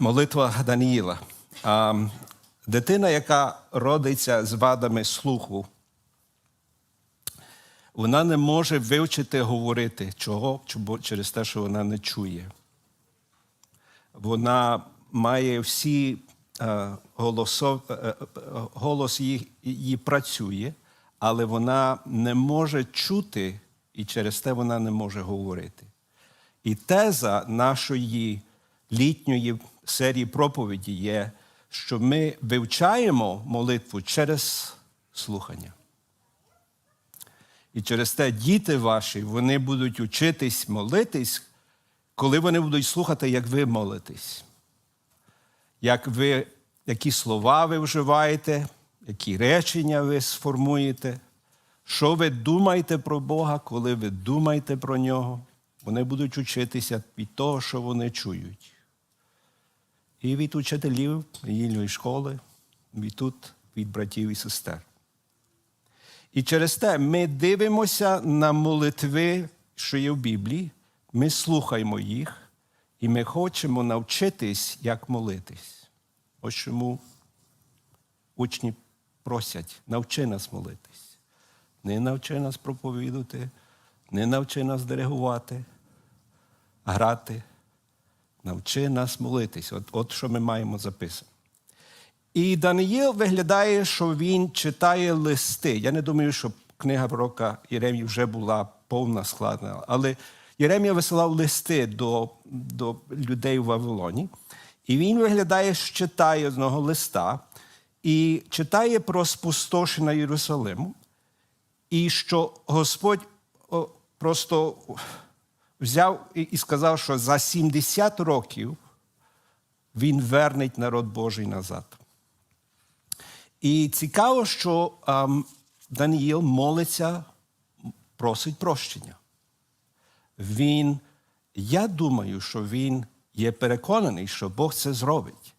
молитва Даніїла. Дитина, яка родиться з вадами слуху, вона не може вивчити говорити. Чого? Через те, що вона не чує. Вона має всі е, голосов, е, е, голос її, її працює, але вона не може чути, і через те вона не може говорити. І теза нашої літньої серії проповіді є, що ми вивчаємо молитву через слухання. І через те діти ваші вони будуть учитись молитись, коли вони будуть слухати, як ви молитесь, як ви, які слова ви вживаєте, які речення ви сформуєте, що ви думаєте про Бога, коли ви думаєте про нього. Вони будуть учитися від того, що вони чують. І від учителів їхньої школи, і тут від братів і сестер. І через те ми дивимося на молитви, що є в Біблії, ми слухаємо їх, і ми хочемо навчитись, як молитись. Ось чому учні просять, навчи нас молитись. Не навчи нас проповідати, не навчи нас диригувати, грати. Навчи нас молитись. От, от що ми маємо записано. І Даниїл виглядає, що він читає листи. Я не думаю, що книга пророка Єремії вже була повна складна, але Єремія висилав листи до, до людей в Вавилоні. І він виглядає, що читає одного листа і читає про спустошення Єрусалиму, і що Господь просто взяв і сказав, що за 70 років він вернеть народ Божий назад. І цікаво, що ем, Даніїл молиться, просить прощення. Він, я думаю, що він є переконаний, що Бог це зробить.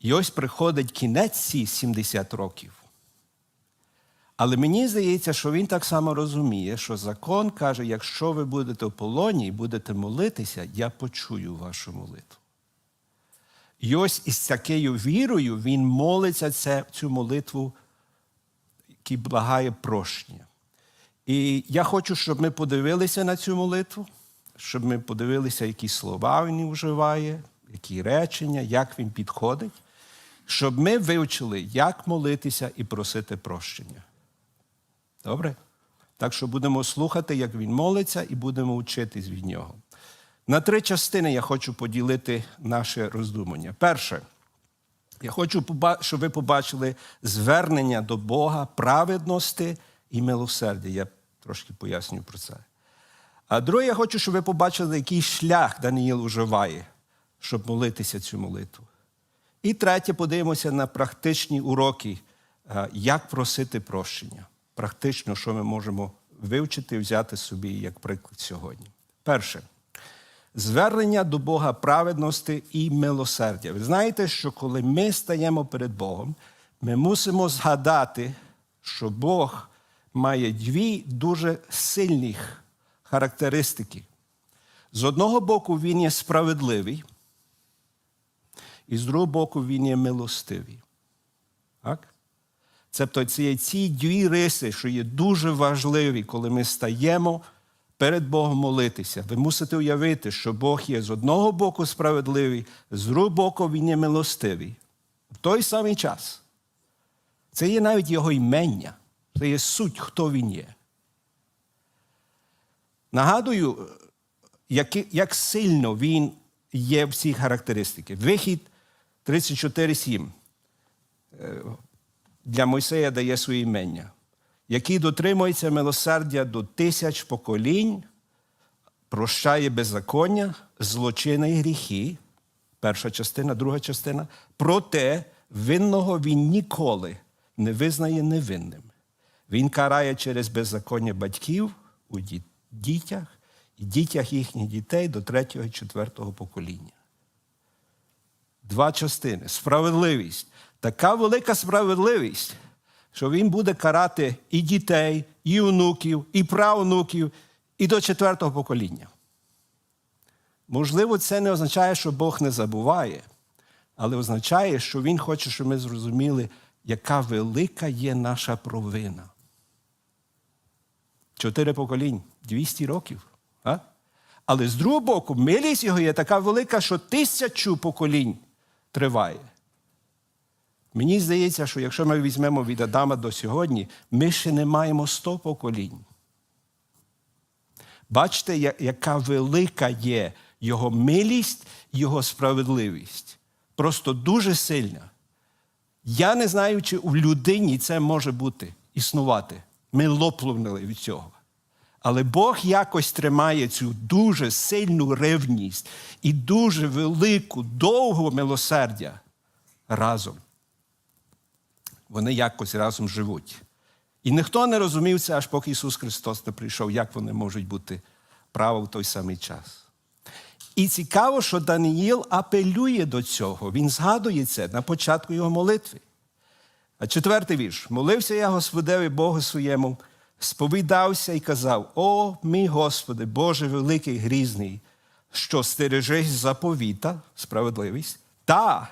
І ось приходить кінець ці 70 років. Але мені здається, що він так само розуміє, що закон каже: якщо ви будете в полоні і будете молитися, я почую вашу молитву. І ось із такою вірою він молиться це, цю молитву, який благає прощення. І я хочу, щоб ми подивилися на цю молитву, щоб ми подивилися, які слова він вживає, які речення, як він підходить, щоб ми вивчили, як молитися і просити прощення. Добре? Так що будемо слухати, як він молиться, і будемо вчитись від нього. На три частини я хочу поділити наше роздумання. Перше, я хочу, щоб ви побачили звернення до Бога, праведності і милосердя. Я трошки поясню про це. А друге, я хочу, щоб ви побачили, який шлях Даниїл уживає, щоб молитися цю молитву. І третє, подивимося на практичні уроки, як просити прощення. Практично, що ми можемо вивчити і взяти собі як приклад сьогодні. Перше. Звернення до Бога праведності і милосердя. Ви знаєте, що коли ми стаємо перед Богом, ми мусимо згадати, що Бог має дві дуже сильних характеристики. З одного боку, Він є справедливий, і з другого боку, Він є милостивий. Так? Тобто це є ці дві риси, що є дуже важливі, коли ми стаємо перед Богом молитися. Ви мусите уявити, що Бог є з одного боку справедливий, з другого боку Він є милостивий. В той самий час. Це є навіть його імення, це є суть, хто він є. Нагадую, як, як сильно він є в цій характеристики. Вихід 34.7 для Мойсея дає своє імення, який дотримується милосердя до тисяч поколінь, прощає беззаконня, злочини і гріхи, перша частина, друга частина, проте винного він ніколи не визнає невинним. Він карає через беззаконня батьків у дітях і дітях їхніх дітей до третього і четвертого покоління. Два частини. Справедливість. Така велика справедливість, що він буде карати і дітей, і онуків, і правнуків, і до четвертого покоління. Можливо, це не означає, що Бог не забуває, але означає, що Він хоче, щоб ми зрозуміли, яка велика є наша провина. Чотири поколінь, 200 років. А? Але з другого боку, милість його є така велика, що тисячу поколінь триває. Мені здається, що якщо ми візьмемо від Адама до сьогодні, ми ще не маємо 100 поколінь. Бачите, яка велика є його милість, його справедливість. Просто дуже сильна. Я не знаю, чи у людині це може бути, існувати. Ми лопнули від цього. Але Бог якось тримає цю дуже сильну ревність і дуже велику, довгу милосердя разом. Вони якось разом живуть. І ніхто не розумів це, аж поки Ісус Христос не прийшов, як вони можуть бути право в той самий час. І цікаво, що Даниїл апелює до цього. Він згадує це на початку його молитви. А четвертий вірш. Молився я Господеві Богу своєму, сповідався і казав: О, мій Господи, Боже великий грізний, що стережеш заповіта, справедливість, та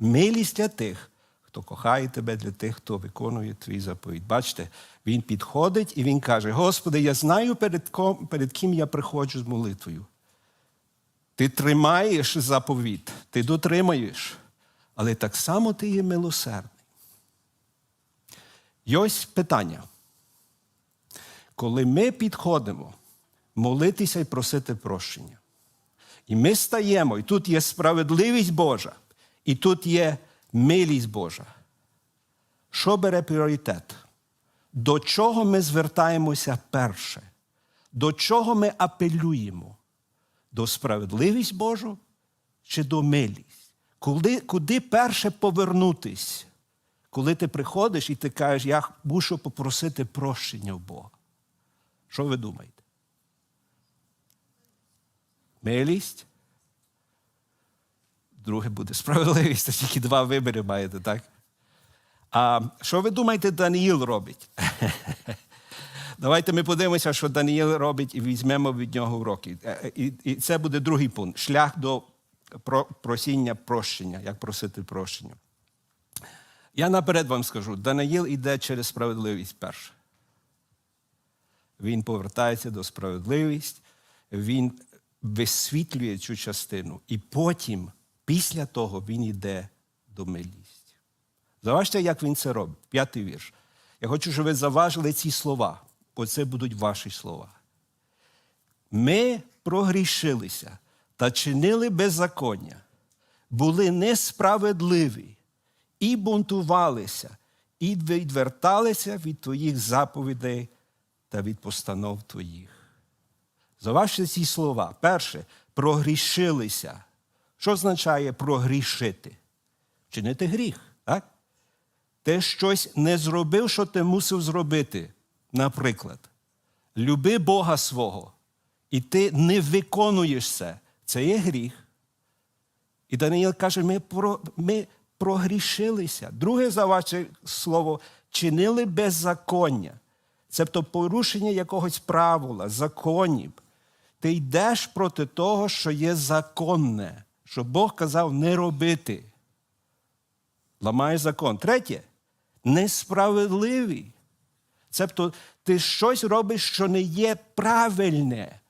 милість для тих, хто кохає тебе, для тих, хто виконує твій заповідь. Бачите, він підходить і він каже: Господи, я знаю, перед ком, перед ким я приходжу з молитвою. Ти тримаєш заповіт, ти дотримаєш, але так само ти є милосердний. І ось питання. Коли ми підходимо молитися і просити прощення, і ми стаємо, і тут є справедливість Божа, і тут є милість Божа. Що бере пріоритет? До чого ми звертаємося перше? До чого ми апелюємо? До справедливість Божу чи до милість? Куди, куди перше повернутись? Коли ти приходиш і ти кажеш, я мушу попросити прощення в Бога. Що ви думаєте? Милість? Друге буде справедливість, то тільки два вибори маєте, так? А що ви думаєте, Даниїл робить? Давайте ми подивимося, що Даниїл робить, і візьмемо від нього уроки. Е, І, і це буде другий пункт шлях до про- просіння прощення, як просити прощення. Я наперед вам скажу: Даниїл іде через справедливість перше. Він повертається до справедливості, він висвітлює цю частину, і потім, після того, він йде до милісті. Заважте, як він це робить. П'ятий вірш. Я хочу, щоб ви заважили ці слова, бо це будуть ваші слова. Ми прогрішилися та чинили беззаконня, були несправедливі і бунтувалися, і відверталися від твоїх заповідей та від постанов твоїх. Заважте ці слова. Перше, прогрішилися. Що означає прогрішити? Чинити гріх, так? Ти щось не зробив, що ти мусив зробити. Наприклад, люби Бога свого, і ти не виконуєш це. Це є гріх. І Даниїл каже, ми, про, ми прогрішилися. Друге заваче слово чинили беззаконня. Тобто порушення якогось правила, законів. Ти йдеш проти того, що є законне, що Бог казав не робити. Ламаєш закон. Третє несправедливий. Тобто ти щось робиш, що не є правильне.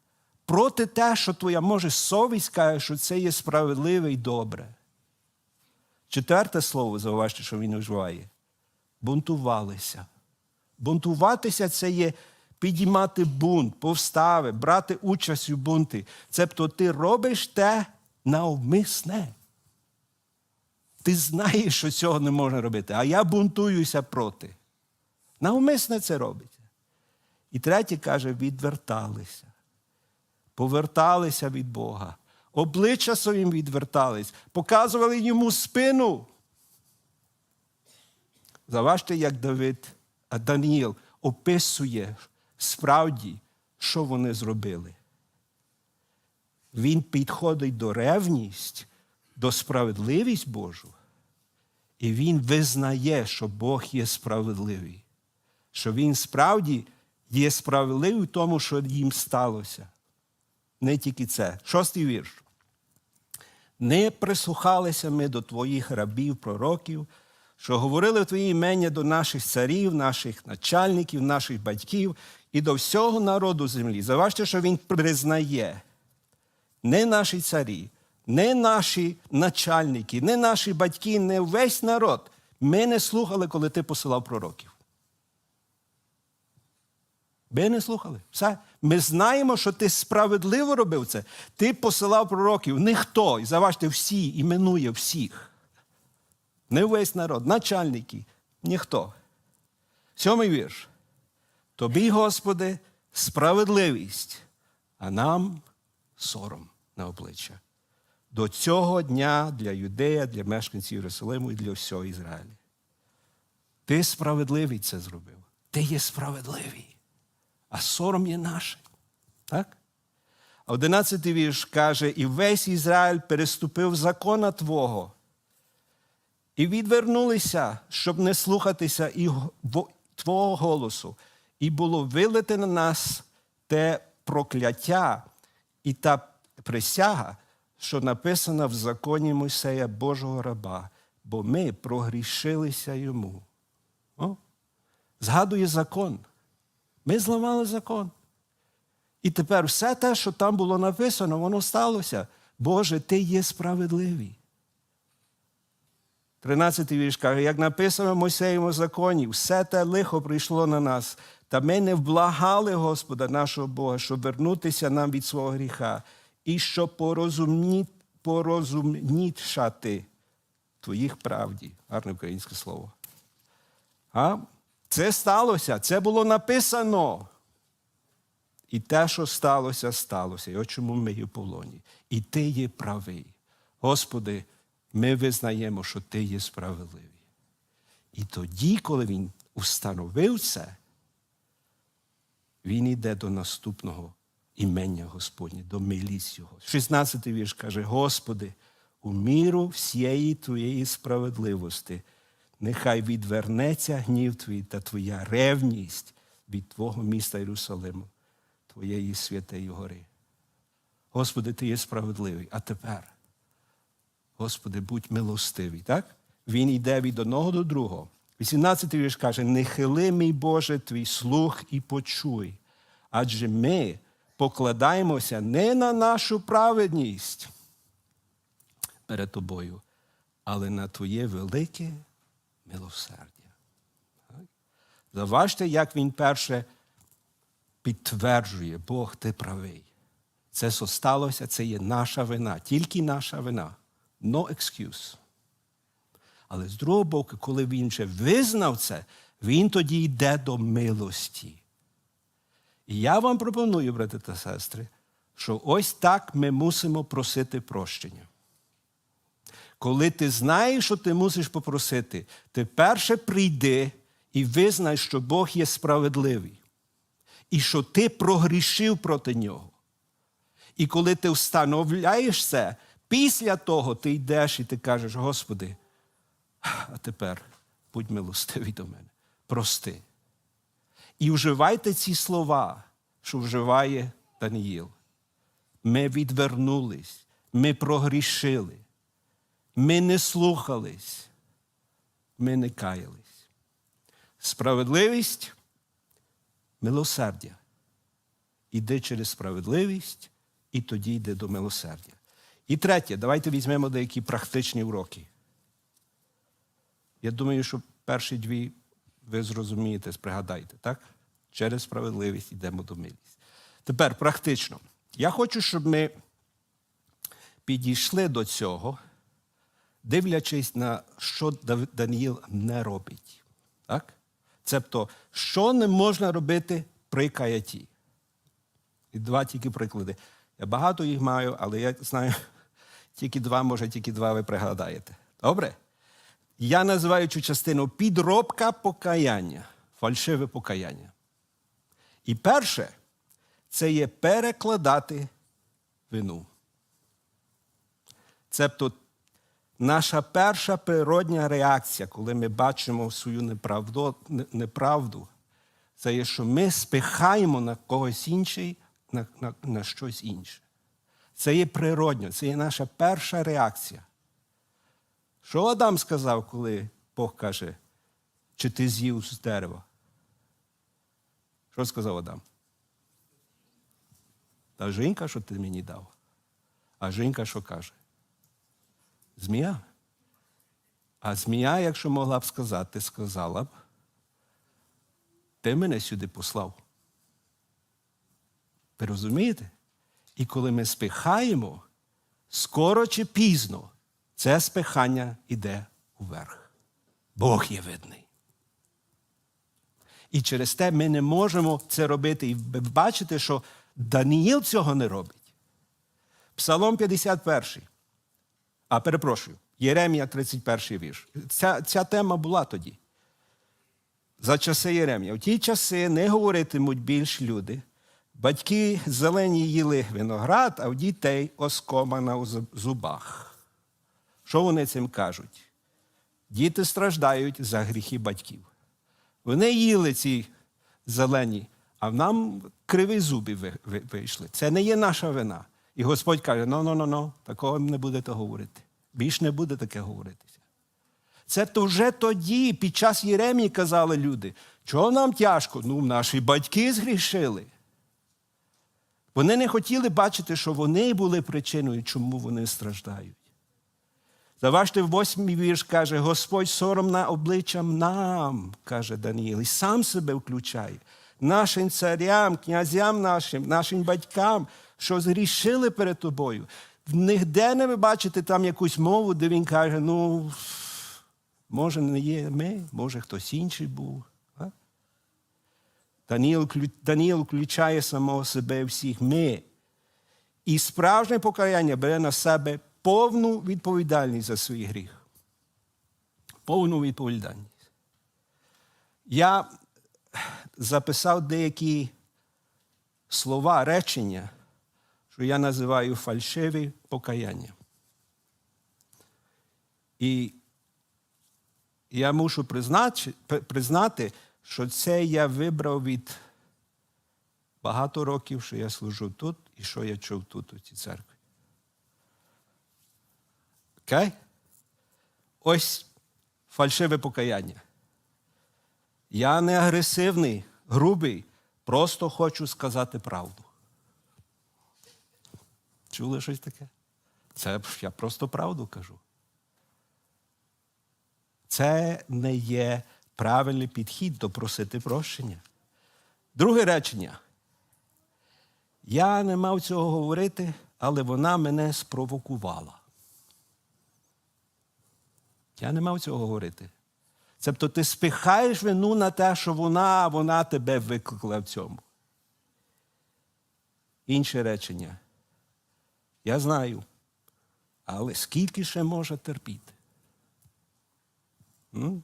Проти те, що твоя може совість каже, що це є справедливе і добре. Четверте слово, зауважте, що він вживає. Бунтувалися. Бунтуватися це є підіймати бунт, повстави, брати участь у бунті. Тобто ти робиш те навмисне. Ти знаєш, що цього не можна робити, а я бунтуюся проти. Навмисне це робиться. І третє каже, відверталися. Поверталися від Бога. Обличчя своїм відвертались, показували йому спину. Заважте, як Давид, а Даніїл описує справді, що вони зробили. Він підходить до ревність, до справедливість Божу, і він визнає, що Бог є справедливий, що Він справді є справедливий в тому, що їм сталося. Не тільки це. Шостий вірш. Не прислухалися ми до твоїх рабів, пророків, що говорили в твоє імення до наших царів, наших начальників, наших батьків і до всього народу землі. Заважте, що він признає не наші царі, не наші начальники, не наші батьки, не весь народ. Ми не слухали, коли ти посилав пророків. Ви не слухали. Все. Ми знаємо, що ти справедливо робив це. Ти посилав пророків. Ніхто. І заважте, всі, іменує всіх. Не весь народ, начальники, ніхто. Сьомий вірш. Тобі, Господи, справедливість, а нам сором на обличчя. До цього дня для юдея, для мешканців Єрусалиму і для всього Ізраїля. Ти справедливий це зробив. Ти є справедливий, а сором є наш. Так? А одинадцятий вірш каже: і весь Ізраїль переступив закона Твого. І відвернулися, щоб не слухатися і Твого голосу, і було вилите на нас те прокляття і та присяга, що написана в законі Мойсея Божого раба, бо ми прогрішилися йому. О? Згадує закон. Ми зламали закон. І тепер все те, що там було написано, воно сталося. Боже, ти є справедливий. 13 вірш каже, як написано в Мойсеєвому законі, все те лихо прийшло на нас, та ми не вблагали Господа нашого Бога, щоб вернутися нам від свого гріха, і порозумні... порозумнішати твоїх правді. Гарне українське слово. А? Це сталося, це було написано. І те, що сталося, сталося. І от чому ми є в полоні. І ти є правий. Господи, ми визнаємо, що ти є справедливий. І тоді, коли він установив це, він йде до наступного імення Господнє, до милість Його. 16 вірш каже: Господи, у міру всієї Твоєї справедливості, нехай відвернеться гнів Твій та Твоя ревність від Твого міста Єрусалиму, Твоєї святої гори. Господи, Ти є справедливий. А тепер, Господи, будь милостивий. Так? Він йде від одного до другого. 18 вірш каже: Не мій Боже, твій слух і почуй. Адже ми покладаємося не на нашу праведність перед тобою, але на Твоє велике милосердя. Заважте, як він перше підтверджує, Бог, ти правий. Це сталося, це є наша вина, тільки наша вина. No excuse. Але з другого боку, коли він вже визнав це, він тоді йде до милості. Я вам пропоную, брати та сестри, що ось так ми мусимо просити прощення. Коли ти знаєш, що ти мусиш попросити, ти перше прийди і визнай, що Бог є справедливий, і що ти прогрішив проти нього. І коли ти встановляєш це, після того ти йдеш і ти кажеш, Господи, а тепер будь милостивий до мене, прости. І вживайте ці слова, що вживає Даниїл. Ми відвернулись, ми прогрішили, ми не слухались, ми не каялись. Справедливість милосердя. Іде через справедливість, і тоді йде до милосердя. І третє, давайте візьмемо деякі практичні уроки. Я думаю, що перші дві ви зрозумієте, пригадаєте, так? Через справедливість йдемо до милість. Тепер практично. Я хочу, щоб ми підійшли до цього, дивлячись на що Даніїл не робить. Так? Цебто, що не можна робити при каятті. І два тільки приклади. Я багато їх маю, але я знаю тільки два, може, тільки два ви пригадаєте. Добре? Я називаю цю частину підробка покаяння, фальшиве покаяння. І перше, це є перекладати вину. Цебто наша перша природня реакція, коли ми бачимо свою неправду, неправду, це є, що ми спихаємо на когось інший, на, на, на щось інше. Це є природньо, це є наша перша реакція. Що Адам сказав, коли Бог каже, чи ти з'їв з дерева? Що сказав Адам? Та жінка, що ти мені дав. А жінка що каже? Змія. А змія, якщо могла б сказати, сказала б, ти мене сюди послав. Ви розумієте? І коли ми спихаємо, скоро чи пізно це спихання йде уверх. Бог є видний. І через те ми не можемо це робити. І ви бачите, що Даніїл цього не робить. Псалом 51. А перепрошую, Єремія 31 вірш. Ця, ця тема була тоді. За часи Єремія. В ті часи не говоритимуть більш люди. Батьки зелені їли виноград, а в дітей оскомана у зубах. Що вони цим кажуть? Діти страждають за гріхи батьків. Вони їли ці зелені, а нам криві зуби ви- ви- вийшли. Це не є наша вина. І Господь каже: ну, ну, ну, ну, такого не будете говорити. Більш не буде таке говоритися. Це то вже тоді, під час Єремії казали люди, чого нам тяжко? Ну, наші батьки згрішили. Вони не хотіли бачити, що вони були причиною, чому вони страждають. Заважте в восьмій вірш каже, Господь соромна обличчям нам, каже Даніїл, і сам себе включає, нашим царям, князям нашим, нашим батькам, що згрішили перед тобою. Нігде не ви бачите там якусь мову, де він каже, ну, може, не є ми, може хтось інший був. Даніїл включає самого себе всіх ми. І справжнє покаяння бере на себе повну відповідальність за свій гріх. Повну відповідальність. Я записав деякі слова, речення, що я називаю фальшиві покаяння. І я мушу признати, признати, що це я вибрав від багато років, що я служу тут і що я чув тут, у цій церкві. Окей? Ось фальшиве покаяння. Я не агресивний, грубий, просто хочу сказати правду. Чули щось таке? Це я просто правду кажу. Це не є правильний підхід до просити прощення. Друге речення. Я не мав цього говорити, але вона мене спровокувала. Я не мав цього говорити. Тобто ти спихаєш вину на те, що вона, вона тебе викликала в цьому. Інше речення. Я знаю, але скільки ще може терпіти? М?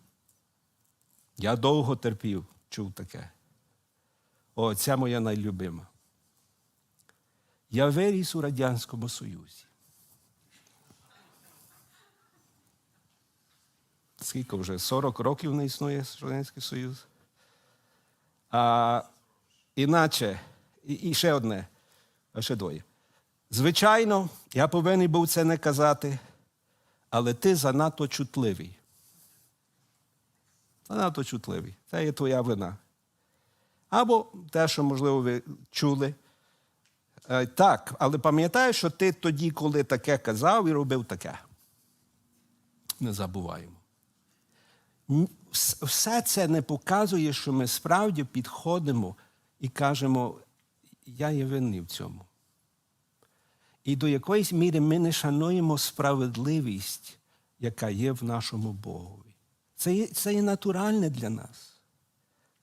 Я довго терпів, чув таке. О, ця моя найлюбима. Я виріс у Радянському Союзі. Скільки вже? 40 років не існує Радянський Союз. А, іначе, і, і ще одне, а ще двоє. Звичайно, я повинен був це не казати, але ти занадто чутливий. Занадто чутливий. Це є твоя вина. Або те, що, можливо, ви чули. Е, Так, але пам'ятай, що ти тоді, коли таке казав і робив таке. Не забуваємо. Все це не показує, що ми справді підходимо і кажемо, я є винний в цьому. І до якоїсь міри ми не шануємо справедливість, яка є в нашому Богові. Це є, це є натуральне для нас.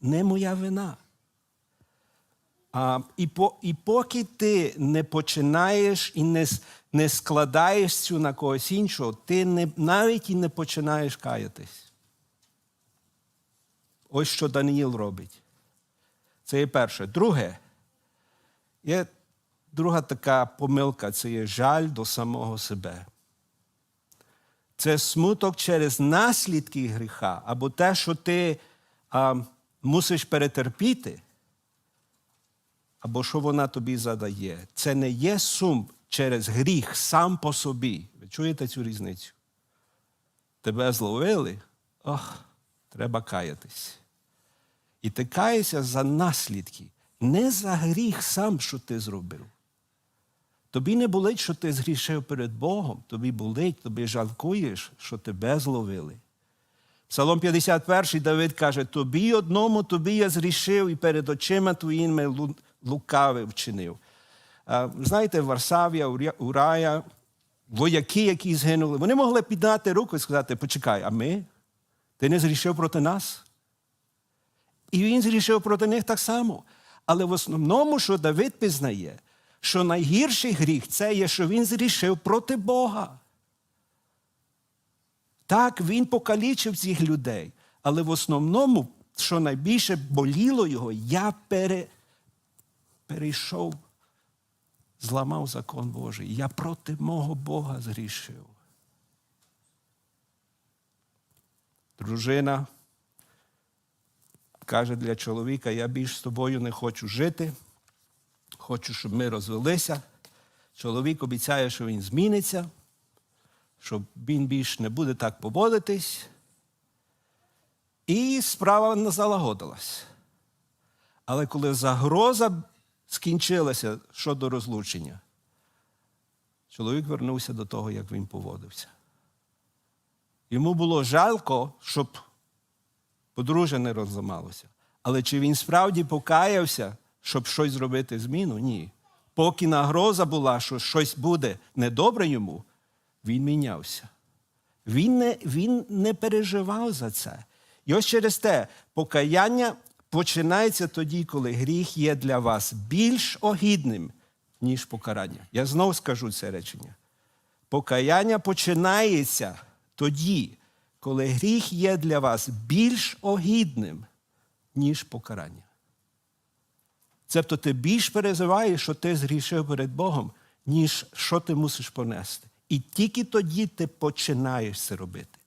Не моя вина. А, і, по, і поки ти не починаєш і не, не складаєш цю на когось іншого, ти не, навіть і не починаєш каятись. Ось що Даниїл робить. Це є перше. Друге, є друга така помилка це є жаль до самого себе. Це смуток через наслідки гріха, або те, що ти а, мусиш перетерпіти, або що вона тобі задає. Це не є сум через гріх сам по собі. Ви чуєте цю різницю? Тебе зловили, ох, треба каятись. І ти каєшся за наслідки, не за гріх сам, що ти зробив. Тобі не болить, що ти згрішив перед Богом, тобі болить, тобі жалкуєш, що тебе зловили. Псалом 51 Давид каже: Тобі одному, тобі я зрішив, і перед очима твоїми лу- лукаве вчинив. Знаєте, Варсавія, Урая, вояки, які згинули, вони могли підняти руку і сказати: почекай, а ми? Ти не зрішив проти нас? І він зрішив проти них так само. Але в основному, що Давид пізнає, що найгірший гріх це є, що він зрішив проти Бога. Так, він покалічив цих людей. Але в основному, що найбільше боліло його, я пере, перейшов, зламав закон Божий. Я проти мого Бога зрішив. Дружина каже для чоловіка: я більш з тобою не хочу жити, хочу, щоб ми розвелися. Чоловік обіцяє, що він зміниться, що він більш не буде так поводитись. І справа не залагодилась. Але коли загроза скінчилася щодо розлучення, чоловік вернувся до того, як він поводився. Йому було жалко, щоб подружжя не розламалося. Але чи він справді покаявся, щоб щось зробити зміну? Ні. Поки нагроза була, що щось буде недобре йому, він мінявся. Він не, він не переживав за це. І ось через те покаяння починається тоді, коли гріх є для вас більш огідним, ніж покарання. Я знову скажу це речення. Покаяння починається тоді, коли гріх є для вас більш огідним, ніж покарання. Тобто ти більш переживаєш, що ти згрішив перед Богом, ніж що ти мусиш понести. І тільки тоді ти починаєш це робити.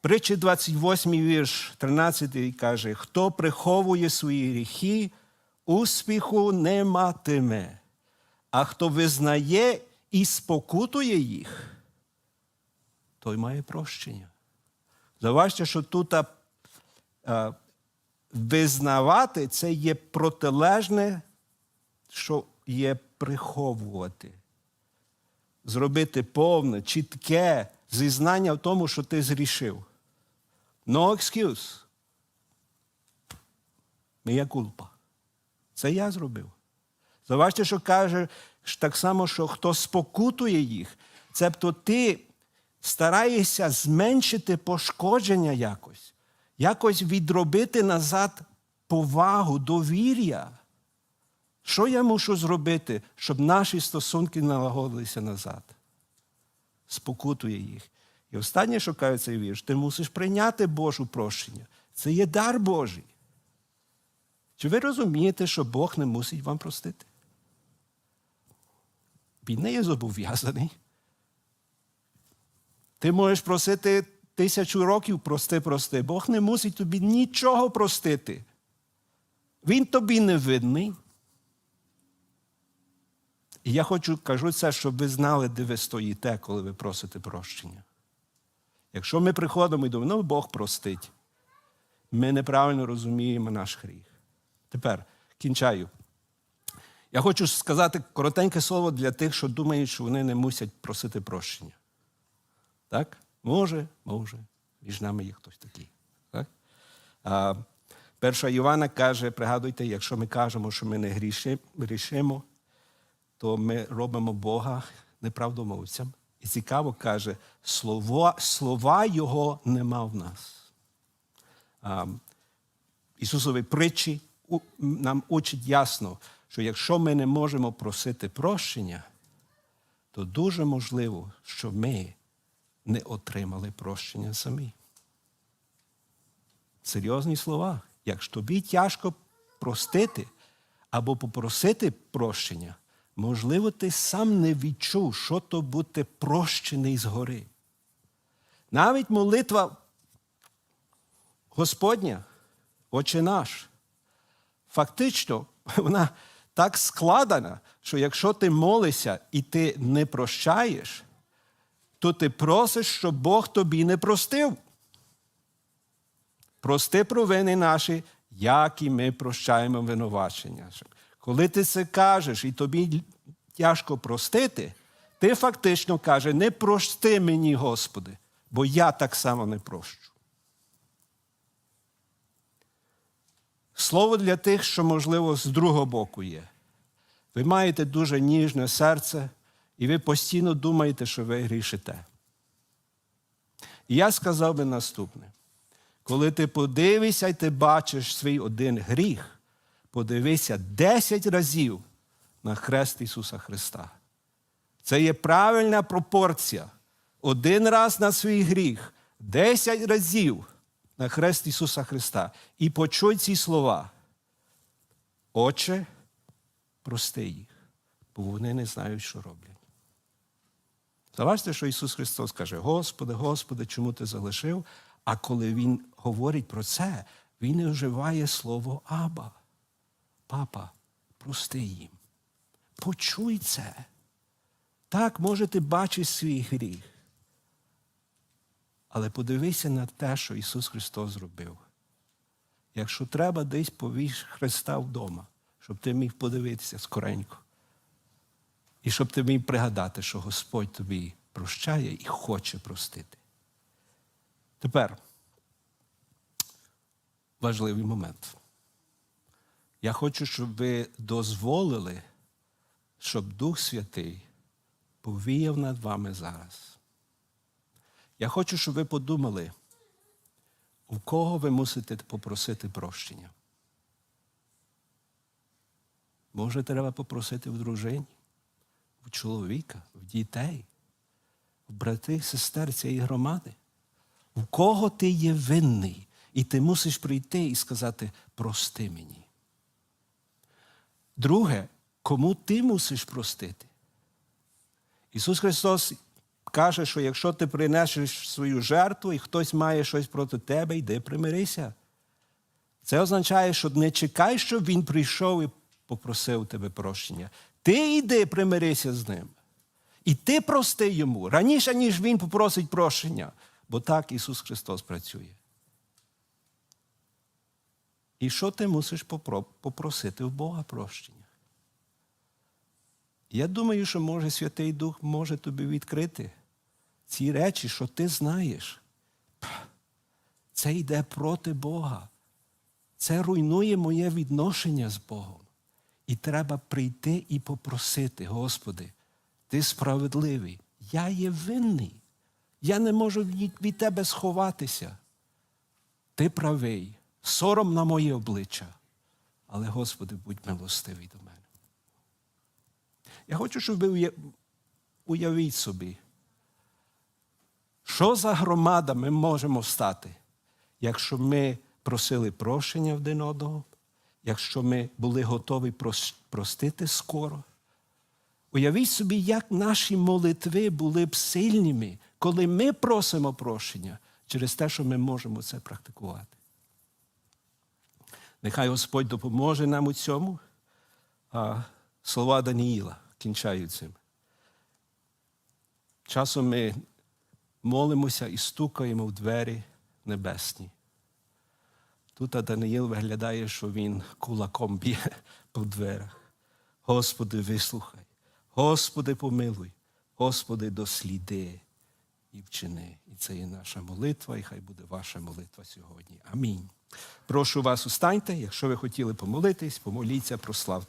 Притчі 28 вірш 13 каже: хто приховує свої гріхи, успіху не матиме, а хто визнає і спокутує їх, той має прощення. Заважте, що тут а, а, визнавати це є протилежне, що є приховувати. Зробити повне, чітке зізнання в тому, що ти зрішив. No excuse. Моя кульпа. Це я зробив. Заважте, що каже так само, що хто спокутує їх, цебто ти стараєшся зменшити пошкодження якось, якось відробити назад повагу, довір'я. Що я мушу зробити, щоб наші стосунки налагодилися назад? Спокутує їх. І останнє, що каже цей вірш, ти мусиш прийняти Божу прощення. Це є дар Божий. Чи ви розумієте, що Бог не мусить вам простити? Він не є зобов'язаний. Ти можеш просити тисячу років прости, прости. Бог не мусить тобі нічого простити. Він тобі не видний. І я хочу кажу це, щоб ви знали, де ви стоїте, коли ви просите прощення. Якщо ми приходимо і думаємо, ну Бог простить, ми неправильно розуміємо наш гріх. Тепер кінчаю. Я хочу сказати коротеньке слово для тих, що думають, що вони не мусять просити прощення. Так? Може, може. Між нами є хтось такий. Так? А, перша Івана каже: пригадуйте, якщо ми кажемо, що ми не грішимо, то ми робимо Бога неправдомовцям. І цікаво каже, слова, слова Його нема в нас. А, Ісусові притчі нам учить ясно, що якщо ми не можемо просити прощення, то дуже можливо, що ми не отримали прощення самі. Серйозні слова. Якщо тобі тяжко простити або попросити прощення, можливо, ти сам не відчув, що то бути прощений згори. Навіть молитва Господня, Отче наш, фактично, вона так складена, що якщо ти молишся і ти не прощаєш, то ти просиш, щоб Бог тобі не простив. Прости провини наші, як і ми прощаємо винувачення. Коли ти це кажеш і тобі тяжко простити, ти фактично кажеш, не прости мені, Господи, бо я так само не прощу. Слово для тих, що, можливо, з другого боку є. Ви маєте дуже ніжне серце, і ви постійно думаєте, що ви грішите. І я сказав би наступне: коли ти подивишся і ти бачиш свій один гріх, подивися 10 разів на хрест Ісуса Христа. Це є правильна пропорція. Один раз на свій гріх, 10 разів на хрест Ісуса Христа. І почуй ці слова. Отче, прости їх, бо вони не знають, що роблять. Заважте, що Ісус Христос каже: Господи, Господи, чому ти залишив? А коли Він говорить про це, Він не вживає слово Аба. Папа, прости їм. Почуй це. Так, може, ти бачиш свій гріх. Але подивися на те, що Ісус Христос зробив. Якщо треба, десь повіш Христа вдома, щоб ти міг подивитися скоренько. І щоб ти міг пригадати, що Господь тобі прощає і хоче простити. Тепер важливий момент. Я хочу, щоб ви дозволили, щоб Дух Святий повіяв над вами зараз. Я хочу, щоб ви подумали, у кого ви мусите попросити прощення. Може, треба попросити в дружині, в чоловіка, в дітей, в брати, сестер цієї громади. У кого ти є винний, і ти мусиш прийти і сказати прости мені. Друге, кому ти мусиш простити? Ісус Христос каже, що якщо ти принесеш свою жертву і хтось має щось проти тебе, йди примирися. Це означає, що не чекай, щоб він прийшов і попросив тебе прощення. Ти йди примирися з ним. І ти прости йому раніше, ніж він попросить прощення. Бо так Ісус Христос працює. І що ти мусиш попросити в Бога прощення? Я думаю, що може Святий Дух може тобі відкрити ці речі, що ти знаєш. Це йде проти Бога. Це руйнує моє відношення з Богом. І треба прийти і попросити, Господи, ти справедливий. Я є винний. Я не можу від, Тебе сховатися. Ти правий, сором на моє обличчя. Але, Господи, будь милостивий до мене. Я хочу, щоб ви уявіть собі, що за громада ми можемо стати, якщо ми просили прощення один одного, якщо ми були готові простити скоро. Уявіть собі, як наші молитви були б сильними, коли ми просимо прощення через те, що ми можемо це практикувати. Нехай Господь допоможе нам у цьому. А слова Даніїла кінчають цим. Часом ми молимося і стукаємо в двері небесні. Тут Даниїл виглядає, що він кулаком б'є по дверях. Господи, вислухай, Господи, помилуй, Господи, досліди і вчини. І це є наша молитва, і хай буде ваша молитва сьогодні. Амінь. Прошу вас, устаньте, якщо ви хотіли помолитись, помоліться, прославте.